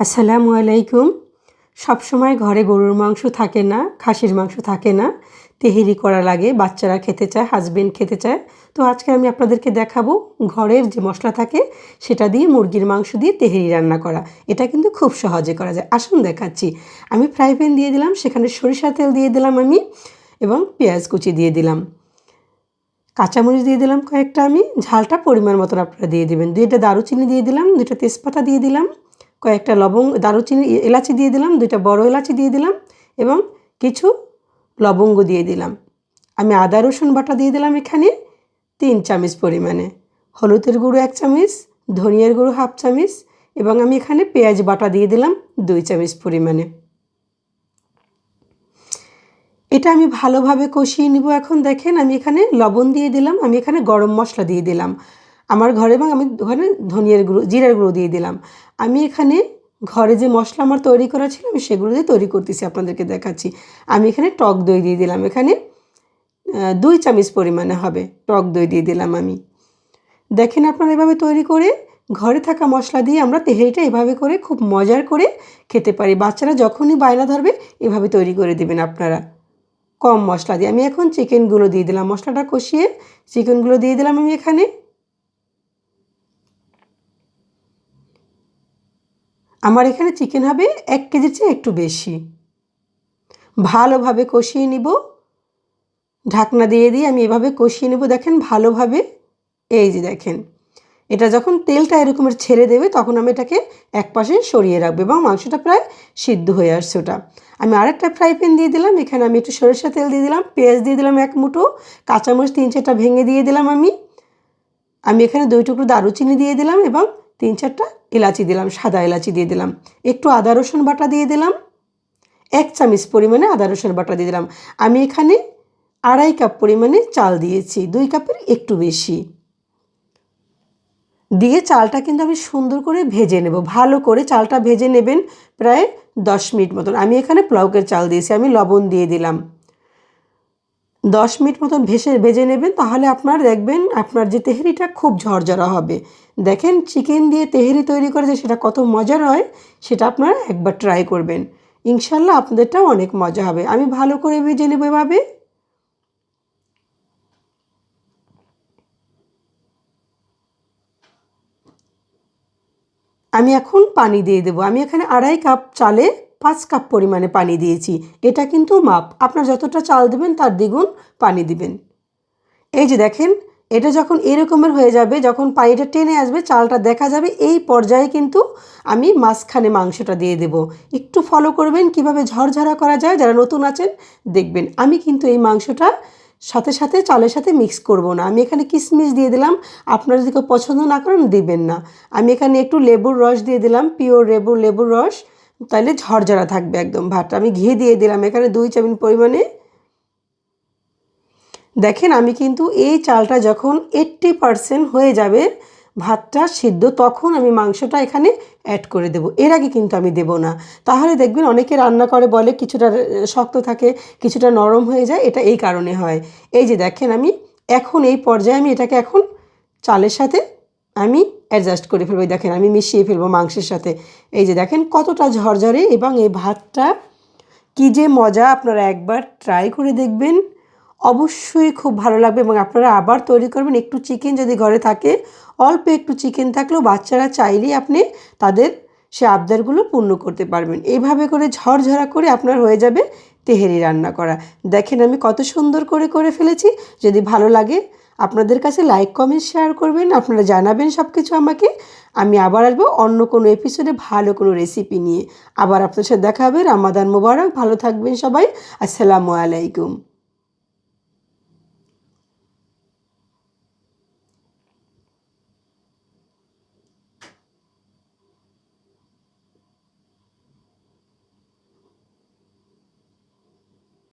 আসসালামু আলাইকুম। সবসময় ঘরে গরুর মাংস থাকে না, খাসির মাংস থাকে না। তেহেরি করা লাগে, বাচ্চারা খেতে চায় হাজবেন্ড খেতে চায়। তো আজকে আমি আপনাদেরকে দেখাবো ঘরের যে মশলা থাকে, সেটা দিয়ে মুরগির মাংস দিয়ে তেহেরি রান্না করা। এটা কিন্তু খুব সহজে করা যায়। আসুন দেখাচ্ছি। আমি ফ্রাই প্যান দিয়ে দিলাম, সেখানে সরিষার তেল দিয়ে দিলাম আমি এবং পেঁয়াজ কুচি দিয়ে দিলাম। কাঁচামরিচ দিয়ে দিলাম কয়েকটা আমি, ঝালটা পরিমাণ মতন আপনারা দিয়ে দেবেন। দুইটা দারুচিনি দিয়ে দিলাম, দুইটা তেজপাতা দিয়ে দিলাম। কয়েকটা লবঙ্গ, দারুচিনি এলাচি দিয়ে দিলাম, দুইটা বড় এলাচি দিয়ে দিলাম এবং কিছু লবঙ্গ দিয়ে দিলাম। আমি আদা, রসুন বাটা দিয়ে দিলাম এখানে তিন চামচ পরিমাণে। হলুদের গুঁড়ো এক চামচ, ধনিয়ার গুঁড়ো হাফ চামচ এবং আমি এখানে পেঁয়াজ বাটা দিয়ে দিলাম দুই চামচ পরিমাণে। এটা আমি ভালোভাবে কষিয়ে নিব এখন। দেখেন আমি এখানে লবণ দিয়ে দিলাম, আমি এখানে গরম মশলা দিয়ে দিলাম। আমার ঘরে এবং আমি ওখানে ধনিয়ার গুঁড়ো, জিরার গুঁড়ো দিয়ে দিলাম। আমি এখানে ঘরে যে মশলা আমার তৈরি করা ছিল, আমি সেগুলো দিয়ে তৈরি করতেছি, আপনাদেরকে দেখাচ্ছি। আমি এখানে টক দই দিয়ে দিলাম। এখানে দুই চামচ পরিমাণে হবে টক দই দিয়ে দিলাম আমি। দেখেন আপনারা এভাবে তৈরি করে ঘরে থাকা মশলা দিয়ে আমরা তেহেরিটা এভাবে করে খুব মজার করে খেতে পারি। বাচ্চারা যখনই বায়না ধরবে, এভাবে তৈরি করে দেবেন আপনারা। কম মশলা দিয়ে। আমি এখন চিকেনগুলো দিয়ে দিলাম। মশলাটা কষিয়ে চিকেনগুলো দিয়ে দিলাম আমি এখানে। আমার এখানে চিকেন হবে এক কেজির চেয়ে একটু বেশি। ভালোভাবে কষিয়ে নিব। ঢাকনা দিয়ে দিয়ে আমি এভাবে কষিয়ে নেব। দেখেন ভালোভাবে। এই যে দেখেন, এটা যখন তেলটা এরকমের ছেড়ে দেবে, তখন আমি এটাকে এক পাশে সরিয়ে রাখব এবং মাংসটা প্রায় সিদ্ধ হয়ে আসছে ওটা। আমি আরেকটা ফ্রাই প্যান দিয়ে দিলাম। এখানে আমি একটু সরিষা তেল দিয়ে দিলাম, পেঁয়াজ দিয়ে দিলাম এক মুঠো, কাঁচামরিচ তিন চারটা ভেঙে দিয়ে দিলাম আমি। আমি এখানে দুই টুকরো দারুচিনি দিয়ে দিলাম এবং তিন চারটা এলাচি দিলাম, সাদা এলাচি দিয়ে দিলাম। একটু আদা, রসুন বাটা দিয়ে দিলাম। এক চামচ পরিমাণে আদা, রসুন বাটা দিয়ে দিলাম। আমি এখানে আড়াই কাপ পরিমাণে চাল দিয়েছি, দুই কাপের একটু বেশি। দিয়ে চালটা কিন্তু আমি সুন্দর করে ভেজে নেব। ভালো করে চালটা ভেজে নেবেন প্রায় দশ মিনিট মতন। আমি এখানে প্লাউকের চাল দিয়েছি, আমি লবণ দিয়ে দিলাম। দশ মিনিট মতন ভেসে ভেজে নেবেন, তাহলে আপনার দেখবেন আপনার যে তেহেরিটা খুব ঝরঝরা হবে। দেখেন চিকেন দিয়ে তেহেরি তৈরি করে যে সেটা কত মজার হয়, সেটা আপনারা একবার ট্রাই করবেন। ইনশাল্লাহ আপনাদেরটাও অনেক মজা হবে। আমি ভালো করে ভেজে নেব এভাবে। আমি এখন পানি দিয়ে দেবো। আমি এখানে আড়াই কাপ চালে পাঁচ কাপ পরিমাণে পানি দিয়েছি। এটা কিন্তু মাপ। আপনার যতটা চাল দেবেন, তার দ্বিগুণ পানি দিবেন। এই যে দেখেন, এটা যখন এরকমের হয়ে যাবে, যখন পানিটা টেনে আসবে, চালটা দেখা যাবে, এই পর্যায়ে কিন্তু আমি মাঝখানে মাংসটা দিয়ে দেব। একটু ফলো করবেন, কীভাবে ঝরঝরা করা যায়, যারা নতুন আছেন, দেখবেন। আমি কিন্তু এই মাংসটা সাথে সাথে চালের সাথে মিক্স করব না। আমি এখানে কিশমিশ দিয়ে দিলাম। আপনারা যদি কেউ পছন্দ না করেন, দিবেন না। আমি এখানে একটু লেবুর রস দিয়ে দিলাম পিওর লেবুর লেবুর রস। তাহলে ঝরঝরা থাকবে একদম ভাতটা। আমি ঘি দিয়ে দিলাম, এখানে দুই চামিন পরিমাণে। দেখেন আমি কিন্তু এই চালটা যখন এইট্টি পারসেন্ট হয়ে যাবে ভাতটা সিদ্ধ, তখন আমি মাংসটা এখানে অ্যাড করে দেব। এর আগে কিন্তু আমি দেব না। তাহলে দেখবেন অনেকে রান্না করে, বলে কিছুটা শক্ত থাকে, কিছুটা নরম হয়ে যায়, এটা এই কারণে হয়। এই যে দেখেন আমি এখন এই পর্যায়ে আমি এটাকে এখন চালের সাথে আমি অ্যাডজাস্ট করে ফেলব। দেখেন, আমি মিশিয়ে ফেলব মাংসের সাথে। এই যে দেখেন, কতটা ঝরঝরে এবং এই ভাতটা কী যে মজা। আপনারা একবার ট্রাই করে দেখবেন। অবশ্যই খুব ভালো লাগবে এবং আপনারা আবার তৈরি করবেন। একটু চিকেন যদি ঘরে থাকে, অল্প একটু চিকেন থাকলেও বাচ্চারা চাইলেই আপনি তাদের সে আবদারগুলো পূর্ণ করতে পারবেন। এইভাবে করে ঝরঝরা করে আপনার হয়ে যাবে তেহেরি রান্না করা। দেখেন আমি কত সুন্দর করে করে ফেলেছি। যদি ভালো লাগে আপনাদের কাছে লাইক কমেন্ট শেয়ার করবেন। আপনারা জানাবেন সব কিছু আমাকে। আমি আবার আসব অন্য কোনো এপিসোডে ভালো কোনো রেসিপি নিয়ে। আবার আপনার সাথে দেখা হবে। রামাদান মোবারক। ভালো থাকবেন সবাই। আসসালামু আলাইকুম।